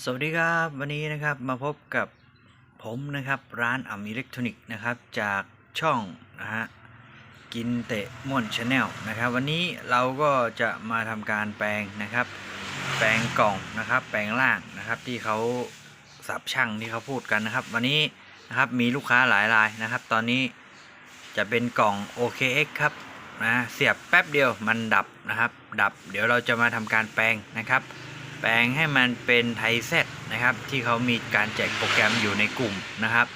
สวัสดีครับวันนี้นะครับมาพบกับผมนะครับร้านอัมอิเล็กทรอนิกส์นะครับจากช่องนะฮะกินเตะม่วนชาแนลนะครับ วันนี้เราก็จะมาทำการแปลงนะครับ แปลงกล่องนะครับ แปลงล่างนะครับที่เขาสับช่างที่เขาพูดกันนะครับ วันนี้นะครับมีลูกค้าหลายรายนะครับ ตอนนี้จะเป็นกล่อง OKX ครับนะเสียบแป๊บเดียวมันดับนะครับ ดับ เดี๋ยวเราจะมาทำการแปลงนะครับ แปลงให้มันเป็นไทเซตนะครับ ที่เขามีการแจกโปรแกรมอยู่ในกลุ่มนะครับ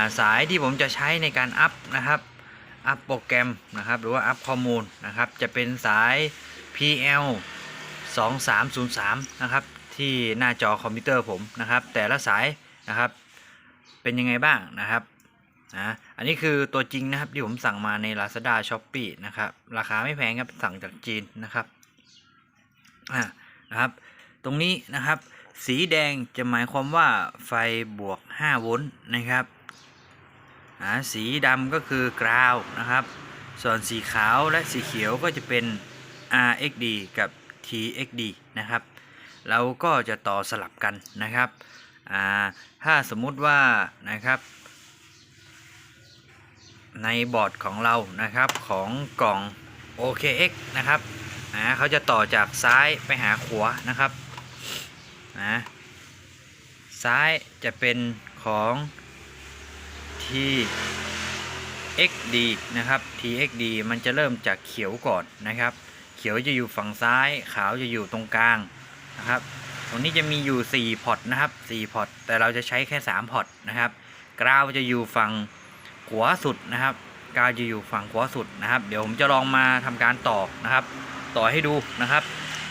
าสายที่ผมจะใช้ในการอัพนะครับอัพโปรแกรมนะครับ หรือว่าอัพข้อมูลนะครับ จะเป็นสาย PL 2303นะครับ ที่หน้าจอคอมพิวเตอร์ผมนะครับ แต่ละสายนะครับ เป็นยังไงบ้างนะครับนะอันนี้คือตัวจริงนะครับที่ผมสั่งมาใน Lazada Shopee นะครับ ราคาไม่แพงครับสั่งจากจีนนะครับอ่านะครับ ตรงนี้นะครับ สีแดงจะหมายความว่าไฟบวก 5 โวลต์นะครับอ่าสีดำก็คือกราวนะครับ ส่วนสีขาวและสีเขียวก็จะเป็น RXD กับ TXD นะครับ เราก็จะต่อสลับกันนะครับอ่าถ้าสมมุติว่านะครับ ในบอร์ดของเรานะครับของกล่อง OKX นะครับเขาจะต่อจากซ้ายไปหาขวานะครับ นะซ้ายจะเป็นของ TXD นะครับ TXD มันจะเริ่มจากเขียวก่อนนะครับ เขียวจะอยู่ฝั่งซ้าย ขาวจะอยู่ตรงกลางนะครับ ตรงนี้จะมีอยู่ 4 พอร์ตนะครับ4พอร์ต แต่เราจะใช้แค่ 3 พอร์ตนะครับ กราวจะอยู่ฝั่งขวาสุดนะครับ กราวจะอยู่ฝั่งขวาสุดนะครับ เดี๋ยวผมจะลองมาทำการต่อนะครับ ต่อให้ดูนะครับ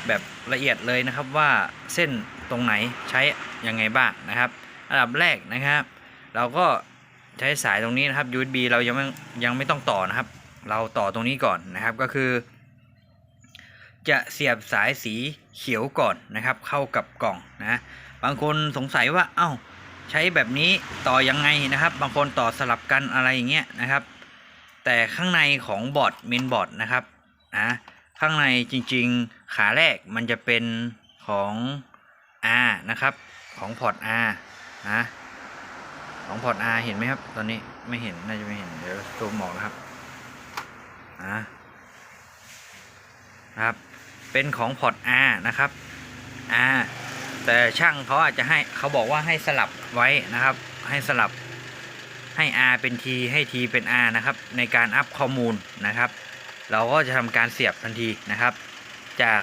แบบละเอียดเลยนะครับว่าเส้น ตรงไหนใช้ยังไงบ้างนะครับอันดับแรกนะครับ เราก็ใช้สายตรงนี้นะครับ USB เรายังไม่ยังไม่ต้องต่อนะครับ เราต่อตรงนี้ก่อนนะครับก็คือ จะเสียบสายสีเขียวก่อนนะครับ เข้ากับกล่องนะบางคนสงสัยว่าเอ้าใช้แบบนี้ต่อยังไงนะครับ บางคนต่อสลับกันอะไรอย่างเงี้ยนะครับ แต่ข้างในของบอร์ดเมนบอร์ดนะครับนะข้างในจริงๆ ขาแรกมันจะเป็นของ R นะครับ ของพอร์ต R นะของพอร์ต R เห็นไหมครับ ตอนนี้ไม่เห็น น่าจะไม่เห็น เดี๋ยวซูมออกนะครับนะนะครับ เป็นของพอร์ต R นะครับ R แต่ช่างเขาอาจจะให้เขาบอกว่าให้สลับไว้นะครับ ให้สลับให้ R เป็น T ให้ T เป็น R นะครับ ในการอัพข้อมูลนะครับ เราก็จะทำการเสียบทันทีนะครับ จาก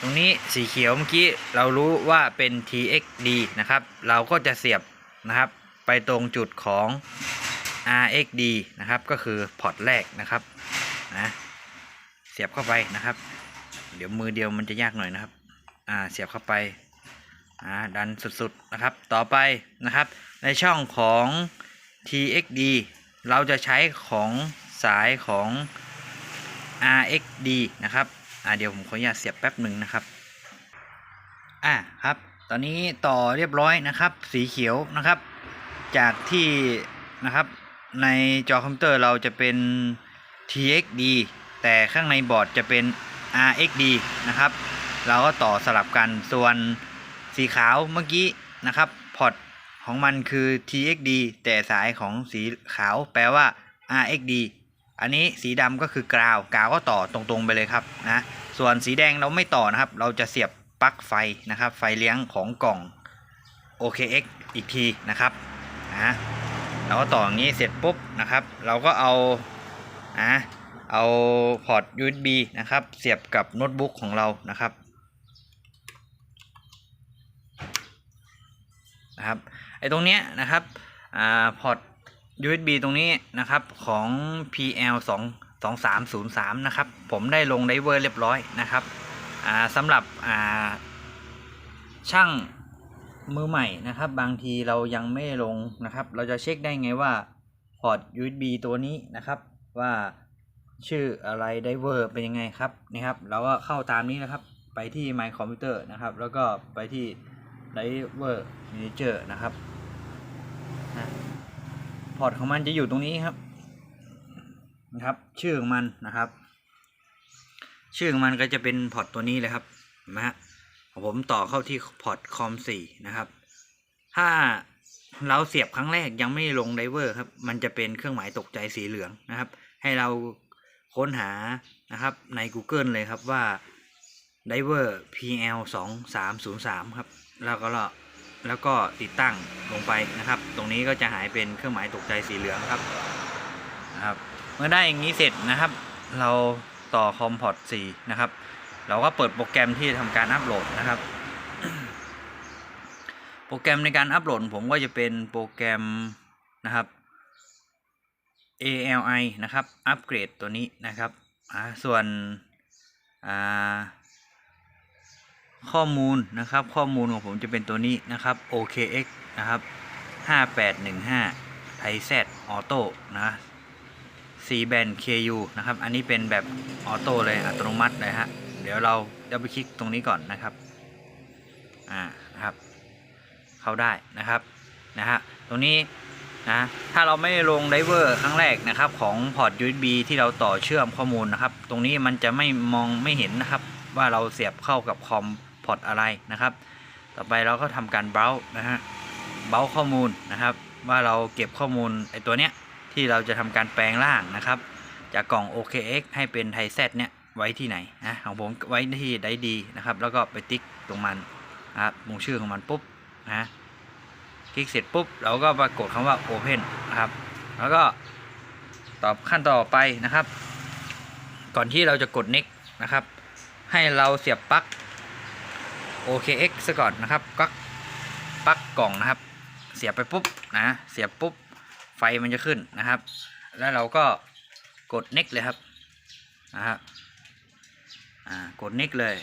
ตรงนี้สีเขียวเมื่อกี้เรารู้ว่าเป็น TXD นะครับ เราก็จะเสียบนะครับ ไปตรงจุดของ RXD นะครับ ก็คือพอร์ตแรกนะครับนะเสียบเข้าไปนะครับ เดี๋ยวมือเดียวมันจะยากหน่อยนะครับ อ่าเสียบเข้าไปอ่าดันสุดๆนะครับ ต่อไปนะครับ ในช่องของ TXD เราจะใช้ของสายของ RXD นะครับ อ่าเดี๋ยวผมขออนุญาตเสียบแป๊บหนึ่งนะครับ อ่าครับ ตอนนี้ต่อเรียบร้อยนะครับ สีเขียวนะครับ จากที่นะครับ ในจอคอมพิวเตอร์เราจะเป็น TXD แต่ข้างในบอร์ดจะเป็น RXD นะครับ เราก็ต่อสลับกันส่วนสีขาวเมื่อกี้นะครับพอร์ตของมันคือ TXD แต่สายของสีขาวแปลว่า RXD อันนี้สีดำก็คือกราวกราวก็ต่อตรงๆไปเลยครับนะส่วนสีแดงเราไม่ต่อนะครับ เราจะเสียบปลั๊กไฟนะครับ ไฟเลี้ยงของกล่อง OKX อีกทีนะครับนะเราก็ต่ออย่างนี้เสร็จปุ๊บนะครับ เราก็เอานะเอาพอร์ต USB นะครับ เสียบกับโน้ตบุ๊กของเรานะครับนะครับไอ้ตรงเนี้ยนะครับอ่าพอร์ต USB ตรงนี้นะครับของ PL 2 2 3 0 3 นะครับ ผมได้ลงไดเวอร์เรียบร้อยนะครับสำหรับช่างมือใหม่นะครับ บางทีเรายังไม่ลงนะครับ เราจะเช็คได้ไงว่าพอร์ต USB ตัวนี้นะครับว่าชื่ออะไรไดเวอร์เป็นยังไงครับนี่ครับ เราก็เข้าตามนี้นะครับ ไปที่ My Computer นะครับ แล้วก็ไปที่ Driver Manager นะครับนะ พอร์ตของมันจะอยู่ตรงนี้ครับนะครับ ชื่อของมันนะครับ ชื่อของมันก็จะเป็นพอร์ตตัวนี้เลยครับนะฮะผมต่อเข้าที่พอร์ตคอมสี่นะครับ ถ้าเราเสียบครั้งแรกยังไม่ลงไดเวอร์ครับ มันจะเป็นเครื่องหมายตกใจสีเหลืองนะครับ ให้เราค้นหานะครับใน Google เลยครับว่า Diver PL 2 3 0 3ครับ แล้วก็ แล้วก็ติดตั้งลงไปนะครับ ตรงนี้ก็จะหายเป็นเครื่องหมายตกใจสีเหลืองครับนะครับ เมื่อได้อย่างนี้เสร็จนะครับ เราต่อคอมพอร์ต4นะครับ เราก็เปิดโปรแกรมที่ทำการอัปโหลดนะครับ โปรแกรมในการอัปโหลดผมก็จะเป็นโปรแกรมนะครับ ALI นะครับ อัปเกรดตัวนี้นะครับ ส่วนอ่า ข้อมูลนะครับ ข้อมูลของผมจะเป็นตัวนี้นะครับ OKX นะครับ 5815 ไทแซออโต้นะ C band KU นะครับ อันนี้เป็นแบบออโต้เลยอัตโนมัติเลยฮะ เดี๋ยวเราเดับเบิลคลิกตรงนี้ก่อนนะครับ อ่า นะครับ เข้าได้นะครับ นะฮะ ตรงนี้นะถ้าเราไม่ลงไดเวอร์ครั้งแรกนะครับของพอร์ต USB ที่เราต่อเชื่อมข้อมูลนะครับ ตรงนี้มันจะไม่มองไม่เห็นนะครับ ว่าเราเสียบเข้ากับคอม พอร์ตอะไรนะครับ ต่อไปเราก็ทำการเบราว์นะฮะเบราว์ข้อมูลนะครับ ว่าเราเก็บข้อมูลไอตัวเนี้ยที่เราจะทำการแปลงร่างนะครับ จากกล่อง OKX ให้เป็นไทแซเนี่ยไว้ที่ไหนนะของผมไว้ที่ไดดีนะครับ แล้วก็ไปติ๊กตรงมันนะครับลงชื่อของมันปุ๊บนะคลิกเสร็จปุ๊บเราก็ปรากฏคำว่า Open นะครับ แล้วก็ตอบขั้นต่อไปนะครับ ก่อนที่เราจะกด next นะครับ ให้เราเสียบปลั๊ก OKX ซะก่อนนะครับปลั๊กปักกล่องนะครับ เสียบไปปุ๊บนะเสียบปุ๊บไฟมันจะขึ้นนะครับ แล้วเราก็กด next เลยครับนะครับอ่ากด next เลย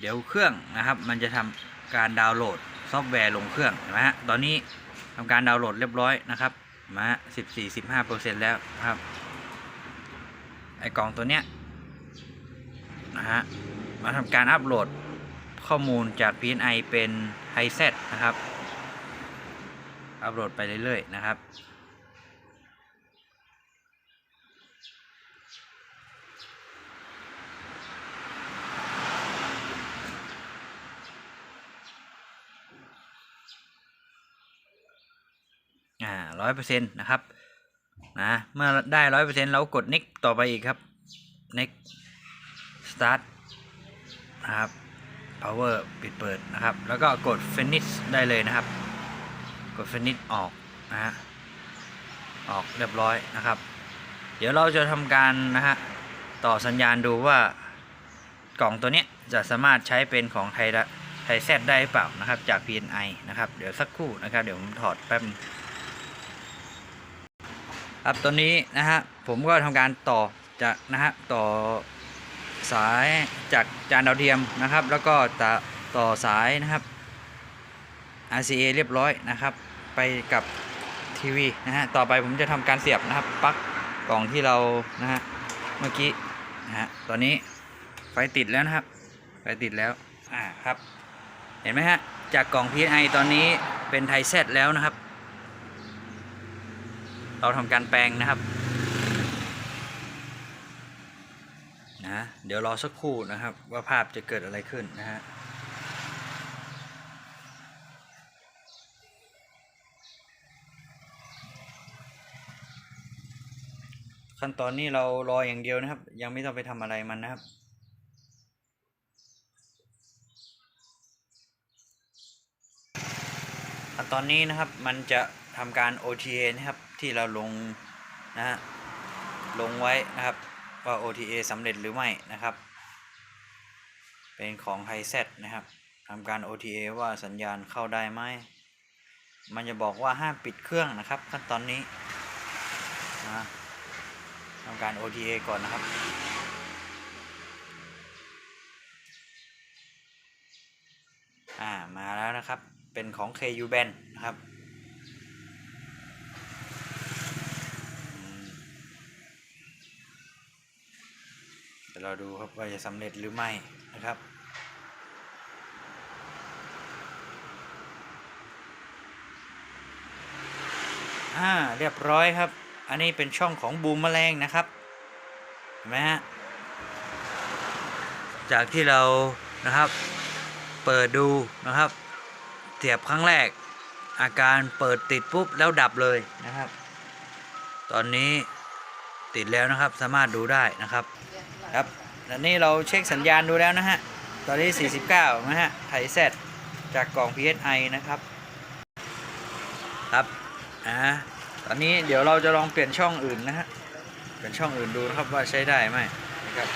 เดี๋ยวเครื่องนะครับ มันจะทำการดาวน์โหลดซอฟต์แวร์ลงเครื่องเห็นไหมฮะตอนนี้ทำการดาวน์โหลดเรียบร้อยนะครับมาสิบสี่สิบห้าเปอร์เซ็นแล้วครับไอกล่องตัวเนี้ยนะฮะมาทำการอัปโหลด ข้อมูลจาก PNI เป็น h i z นะครับ อัปโหลดไปเรื่อยๆ นะครับ อ่าร้อยเปอร์เซ็นต์นะครับ นะ เมื่อได้ร้อยเปอร์เซ็นต์เรากด next ต่อไปอีกครับ next start นะครับ power ปิดเปิดนะครับ แล้วก็กด finish ได้เลยนะครับ กด finish ออกนะฮะออกเรียบร้อยนะครับ เดี๋ยวเราจะทำการนะฮะต่อสัญญาณดูว่ากล่องตัวนี้จะสามารถใช้เป็นของไทยละไทยแซดได้หรือเปล่านะครับ จาก PNI นะครับ เดี๋ยวสักครู่นะครับ เดี๋ยวผมถอดแป๊บครับตัวนี้นะฮะผมก็ทำการต่อจากนะฮะต่อ สายจากจานดาวเทียมนะครับ แล้วก็ต่อต่อสายนะครับ RCA เรียบร้อยนะครับ ไปกับทีวีนะฮะต่อไปผมจะทำการเสียบนะครับปลั๊กกล่องที่เรานะฮะเมื่อกี้นะฮะตอนนี้ไฟติดแล้วนะครับไฟติดแล้วอ่าครับ เห็นไหมฮะจากกล่อง PNI ตอนนี้เป็นไทแซดแล้วนะครับ เราทำการแปลงนะครับ นะ เดี๋ยวรอสักครู่นะครับ ว่าภาพจะเกิดอะไรขึ้นนะฮะขั้นตอนนี้เรารออย่างเดียวนะครับ ยังไม่ต้องไปทำอะไรมันนะครับขั้นตอนนี้นะครับมันจะทำการ OTA นะครับที่เราลงนะฮะลงไว้นะครับ ว่า OTA สำเร็จหรือไม่นะครับ เป็นของ h i z นะครับทำการ OTA ว่าสัญญาณเข้าได้ไหมมันจะบอกว่าห้ามปิดเครื่องนะครับขั้นตอนนี้นะทำการ OTA ก่อนนะครับ อ่า มาแล้วนะครับ เป็นของ KU Band นะครับ เราดูครับว่าจะสำเร็จหรือไม่นะครับ อ่าเรียบร้อยครับ อันนี้เป็นช่องของบูมแมลงนะครับเห็นไหมฮะจากที่เรานะครับ เปิดดูนะครับเสียบครั้งแรก อาการเปิดติดปุ๊บแล้วดับเลยนะครับ ตอนนี้ติดแล้วนะครับสามารถดูได้นะครับ ครับตอนนี้เราเช็คสัญญาณดูแล้วนะฮะ ตอนนี้ 49 นะฮะไทยเซตจากกล่อง PSI นะครับ ครับ อ่า ตอนนี้เดี๋ยวเราจะลองเปลี่ยนช่องอื่นนะฮะ เปลี่ยนช่องอื่นดูครับว่าใช้ได้ไหมนะครับ